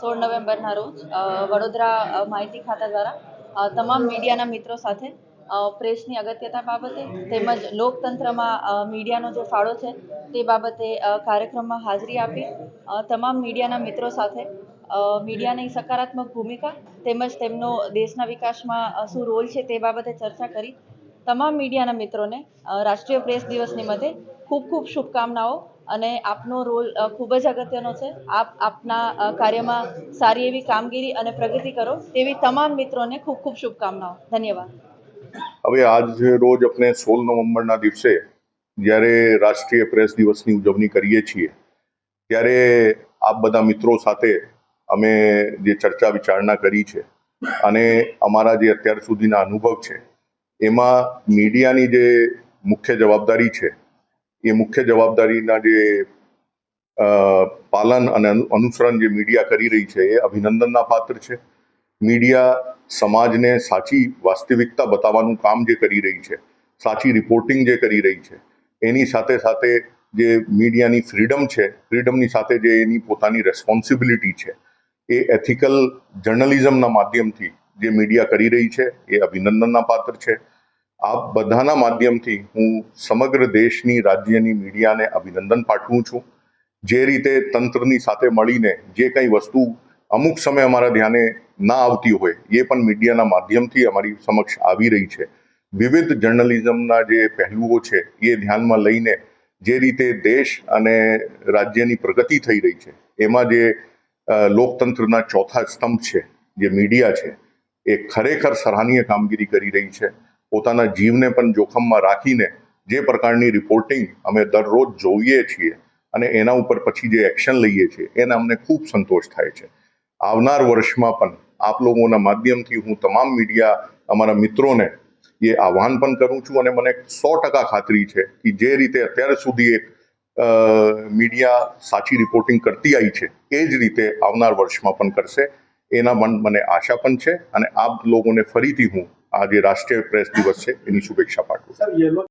સોળ નવેમ્બરના રોજ વડોદરા માહિતી ખાતા દ્વારા તમામ મીડિયાના મિત્રો સાથે પ્રેસની અગત્યતા બાબતે તેમજ લોકતંત્રમાં મીડિયાનો જે ફાળો છે તે બાબતે કાર્યક્રમમાં હાજરી આપી તમામ મીડિયાના મિત્રો સાથે મીડિયાની સકારાત્મક ભૂમિકા તેમજ તેમનો દેશના વિકાસમાં શું રોલ છે તે બાબતે ચર્ચા કરી, તમામ મીડિયાના મિત્રોને રાષ્ટ્રીય પ્રેસ દિવસ નિમિત્તે ખૂબ ખૂબ શુભકામનાઓ અને આપનો રોલ ખૂબ જ અગત્યનો છે. આપ આપના કાર્યમાં સારી એવી કામગીરી અને પ્રગતિ કરો તેવી તમામ મિત્રોને ખૂબ ખૂબ શુભકામનાઓ. ધન્યવાદ. હવે આજ રોજ આપણે સોળ નવેમ્બરના દિવસે જ્યારે રાષ્ટ્રીય પ્રેસ દિવસની ઉજવણી કરીએ છીએ, ત્યારે આપ બધા મિત્રો સાથે અમે જે ચર્ચા વિચારણા કરી છે અને અમારા જે અત્યાર સુધીના અનુભવ છે, એમાં મીડિયાની જે મુખ્ય જવાબદારી છે એ મુખ્ય જવાબદારીના જે પાલન અને અનુસરણ જે મીડિયા કરી રહી છે, એ અભિનંદનના પાત્ર છે. મીડિયા સમાજને સાચી વાસ્તવિકતા બતાવવાનું કામ જે કરી રહી છે, સાચી રિપોર્ટિંગ જે કરી રહી છે, એની સાથે સાથે જે મીડિયાની ફ્રીડમ છે ફ્રીડમની સાથે જે એની પોતાની રેસ્પોન્સિબિલિટી છે, એ એથિકલ જર્નલિઝમના માધ્યમથી જે મીડિયા કરી રહી છે, એ અભિનંદનના પાત્ર છે. આ બધાના માધ્યમથી હું સમગ્ર દેશની, રાજ્યની મીડિયાને અભિનંદન પાઠવું છું. જે રીતે તંત્રની સાથે મળીને જે કંઈ વસ્તુ અમુક સમય અમારા ધ્યાને ના આવતી હોય, એ પણ મીડિયાના માધ્યમથી અમારી સમક્ષ આવી રહી છે. વિવિધ જર્નલિઝમના જે પહેલુઓ છે, એ ધ્યાનમાં લઈને જે રીતે દેશ અને રાજ્યની પ્રગતિ થઈ રહી છે, એમાં જે લોકતંત્રના ચોથા સ્તંભ છે, જે મીડિયા છે, એ ખરેખર સરાહનીય કામગીરી કરી રહી છે. પોતાના જીવને પણ જોખમમાં રાખીને જે પ્રકારની રિપોર્ટિંગ અમે દરરોજ જોઈએ છીએ અને એના ઉપર પછી જે એક્શન લઈએ છીએ એને અમને ખૂબ સંતોષ થાય છે. આવનાર વર્ષમાં પણ આપ લોકોના માધ્યમથી હું તમામ મીડિયા અમારા મિત્રોને એ આહ્વાન પણ કરું છું અને મને સો ટકા ખાતરી છે કે જે રીતે અત્યાર સુધી એક મીડિયા સાચી રિપોર્ટિંગ કરતી આવી છે, એ જ રીતે આવનાર વર્ષમાં પણ કરશે. એના પણ મને આશા પણ છે અને આપ લોકોને ફરીથી હું આ જે રાષ્ટ્રીય પ્રેસ દિવસ છે એની શુભેચ્છા પાઠવું